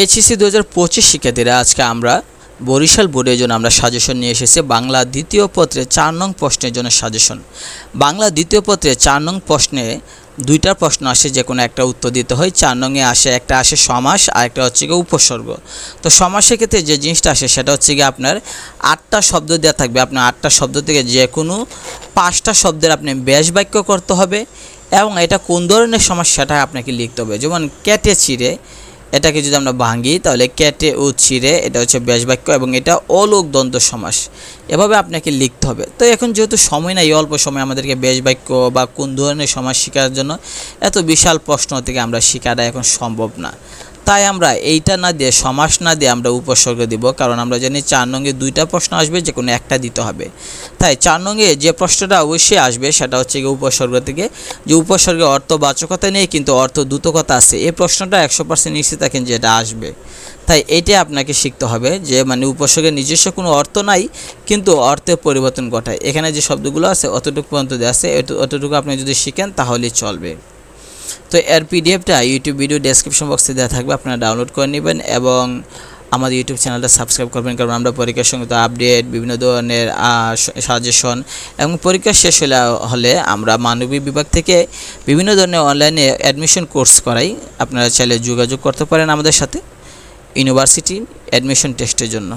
HSC দু হাজার পঁচিশ শিক্ষার্থীরা আজকে আমরা বরিশাল বোর্ডের জন্য আমরা সাজেশন নিয়ে এসেছি। বাংলা দ্বিতীয় পত্রে চার নং প্রশ্নের জন্য সাজেশন বাংলা দ্বিতীয় পত্রে চার নং প্রশ্নে দুইটা প্রশ্ন আসে, যে কোনো একটা উত্তর দিতে হয়। চার নংয়ে আসে, একটা আসে সমাস, আর একটা হচ্ছে গিয়ে উপসর্গ। তো সমাসের ক্ষেত্রে যে জিনিসটা আসে, সেটা হচ্ছে গিয়ে আপনার আটটা শব্দ দেওয়া থাকবে। আপনার আটটা শব্দ থেকে যে কোনো পাঁচটা শব্দের আপনি ব্যাস বাক্য করতে হবে এবং এটা কোন ধরনের সমস্যাটা আপনাকে লিখতে হবে। যেমন কেটে ছিঁড়ে এটাকে যদি আমরা ভাঙি, তাহলে কেটে ও ছিঁড়ে এটা হচ্ছে ব্যাস বাক্য এবং এটা অলোক দ্বন্দ্ব সমাস। এভাবে আপনাকে লিখতে হবে। তো এখন যেহেতু সময় নাই, অল্প সময় আমাদেরকে ব্যাস বাক্য বা কোন ধরনের সমাজ শেখার জন্য, এত বিশাল প্রশ্ন থেকে আমরা শেখাটা এখন সম্ভব না। তাই আমরা এইটা না দিয়ে, সমাস না দিয়ে আমরা উপসর্গ দিব, কারণ আমরা জানি চার নঙ্গে দুইটা প্রশ্ন আসবে যে কোনো একটা দিতে হবে। তাই চার নঙ্গে যে প্রশ্নটা অবশ্যই আসবে, সেটা হচ্ছে গিয়ে উপসর্গ থেকে, যে উপসর্গে অর্থবাচকতা নেই, কিন্তু অর্থ দ্রুতকতা আছে। এই প্রশ্নটা একশো পার্সেন্ট নিশ্চিত থাকেন যে এটা আসবে। তাই এইটাই আপনাকে শিখতে হবে, যে মানে উপসর্গের নিজস্ব কোনো অর্থ নাই, কিন্তু অর্থের পরিবর্তন ঘটায়। এখানে যে শব্দগুলো আছে, অতটুকু পর্যন্ত দেওয়া আছে অতটুকু আপনি যদি শিখেন, তাহলেই চলবে। তো এর পিডিএফটা ইউটিউব ভিডিও ডেসক্রিপশন বক্সে দেওয়া থাকবে, আপনারা ডাউনলোড করে নেবেন এবং আমাদের ইউটিউব চ্যানেলটা সাবস্ক্রাইব করবেন, কারণ আমরা পরীক্ষার সঙ্গে তো আপডেট বিভিন্ন ধরনের সাজেশন এবং পরীক্ষা শেষ হলে হলে আমরা মানবিক বিভাগ থেকে বিভিন্ন ধরনের অনলাইনে অ্যাডমিশন কোর্স করাই। আপনারা চাইলে যোগাযোগ করতে পারেন আমাদের সাথে ইউনিভার্সিটি অ্যাডমিশন টেস্টের জন্য।